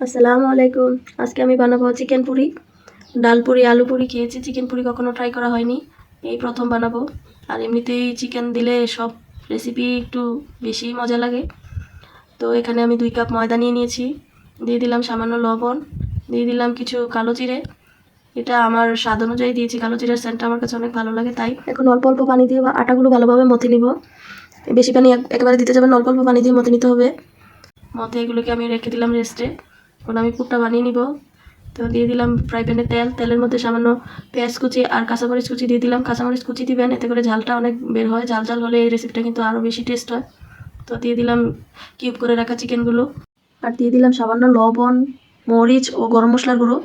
আসসালামু আলাইকুম। আজকে আমি বানাবো চিকেন পুরি। ডাল পুরি, আলু পুরি খেয়েছি। চিকেন পুরি কখনো ট্রাই করা হয়নি। এই প্রথম বানাবো। আর এমনিতেই চিকেন দিলে সব রেসিপি একটু বেশি মজা লাগে। তো এখানে আমি দুই কাপ ময়দা নিয়ে নিয়েছি। দিয়ে দিলাম সামান্য লবণ। দিয়ে দিলাম কিছু কালো জিরে। এটা আমার স্বাদ অনুযায়ী দিয়েছি। কালো জিরের সেন্টটা আমার কাছে অনেক ভালো লাগে, তাই এখন অল্প অল্প পানি দিয়ে আটাগুলো ভালোভাবে মতে নিব। বেশি পানি এক- একেবারে দিতে যাবেন অল্প অল্প পানি দিয়ে মতে নিতে হবে। মতে এগুলোকে আমি রেখে দিলাম রেস্টে এখন আমি পুরটা বানিয়ে নিব। তো দিয়ে দিলাম ফ্রাই প্যানে তেল। তেলের মধ্যে সামান্য পেঁয়াজ কুচি আর কাঁচামরিচ কুচি দিয়ে দিলাম। কাঁচামরিচ কুচি দিবেন, এতে করে ঝালটা অনেক বের হয়। ঝাল ঝাল হলে এই রেসিপিটা কিন্তু আরও বেশি টেস্ট হয়। তো দিয়ে দিলাম কিউব করে রাখা চিকেনগুলো আর দিয়ে দিলাম সামান্য লবণ, মরিচ ও গরম মশলার গুঁড়ো।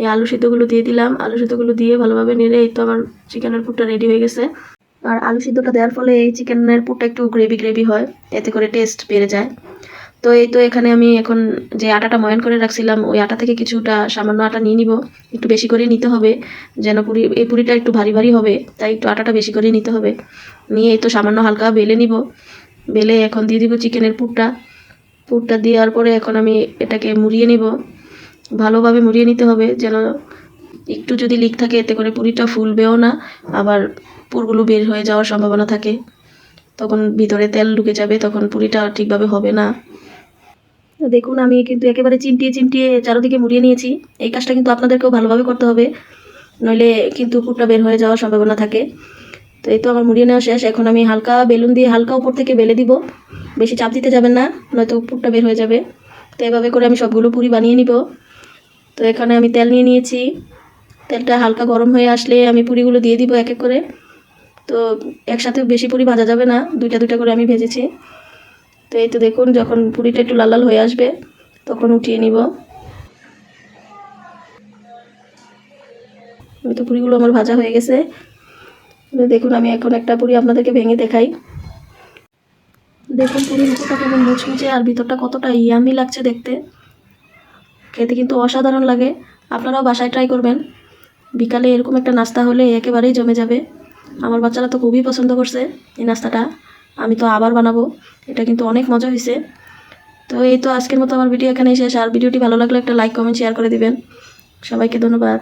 এই আলু সিদ্ধগুলো দিয়ে দিলাম। আলু সিদ্ধগুলো দিয়ে ভালোভাবে নেড়ে এই তো আমার চিকেনের পুরটা রেডি হয়ে গেছে। আর আলু সিদ্ধটা দেওয়ার ফলে এই চিকেনের পুরটা একটু গ্রেভি গ্রেভি হয়। এতে করে টেস্ট বেড়ে যায়। তো এই তো এখানে আমি এখন যে আটাটা ময়ন করে রাখছিলাম, ওই আটা থেকে কিছুটা সামান্য আটা নিয়ে নিব। একটু বেশি করে নিতে হবে, যেন পুরি, এই পুরিটা একটু ভারী ভারী হবে, তাই একটু আটাটা বেশি করে নিতে হবে। নিয়ে এই তো সামান্য হালকা বেলে নিব। বেলে এখন দিয়ে দিব চিকেনের পুরটা। পুরটা দেওয়ার পরে এখন আমি এটাকে মুড়িয়ে নিব। ভালোভাবে মুড়িয়ে নিতে হবে, যেন একটু যদি লিক থাকে, এতে করে পুরিটা ফুলবেও না, আবার পুরগুলো বের হয়ে যাওয়ার সম্ভাবনা থাকে। তখন ভিতরে তেল ঢুকে যাবে, তখন পুরিটা ঠিকভাবে হবে না। দেখুন, আমি কিন্তু একেবারে চিমটিয়ে চিমটিয়ে চারোদিকে মুড়িয়ে নিয়েছি। এই কাজটা কিন্তু আপনাদেরকেও ভালোভাবে করতে হবে। নইলে কিন্তু পুরটা বের হয়ে যাওয়ার সম্ভাবনা থাকে। তো এই তো আমার মুড়িয়ে নেওয়া শেষ। এখন আমি হালকা বেলুন দিয়ে হালকা উপর থেকে বেলে দিব। বেশি চাপ দিতে যাবেন না, নয়তো পুরটা বের হয়ে যাবে। তো এভাবে করে আমি সবগুলো পুরি বানিয়ে নিব। তো এখানে আমি তেল নিয়ে নিয়েছি। তেলটা হালকা গরম হয়ে আসলে আমি পুরিগুলো দিয়ে দিব এক এক করে। তো একসাথে বেশি পুরি ভাজা যাবে না। দুইটা দুইটা করে আমি ভেজেছি। তো এই তো দেখুন, যখন পুরিটা একটু লাল লাল হয়ে আসবে, তখন উঠিয়ে নিব। তো পুরিগুলো আমার ভাজা হয়ে গেছে। দেখুন, আমি এখন একটা পুরি আপনাদেরকে ভেঙে দেখাই। দেখুন, পুরির উপরটা কেমন মুচমুচে, আর ভিতরটা কতটা ইয়ামি লাগছে দেখতে। খেতে কিন্তু অসাধারণ লাগে। আপনারাও বাসায় ট্রাই করবেন। বিকালে এরকম একটা নাস্তা হলে একেবারেই জমে যাবে। আমার বাচ্চারা তো খুবই পছন্দ করছে এই নাস্তাটা। আমি তো আবার বানাবো। এটা কিন্তু অনেক মজা হয়েছে তো এই তো আজকের মতো আমার ভিডিও এখানে শেষ। আর ভিডিওটি ভালো লাগলে একটা লাইক কমেন্ট শেয়ার করে দিবেন। সবাইকে ধন্যবাদ।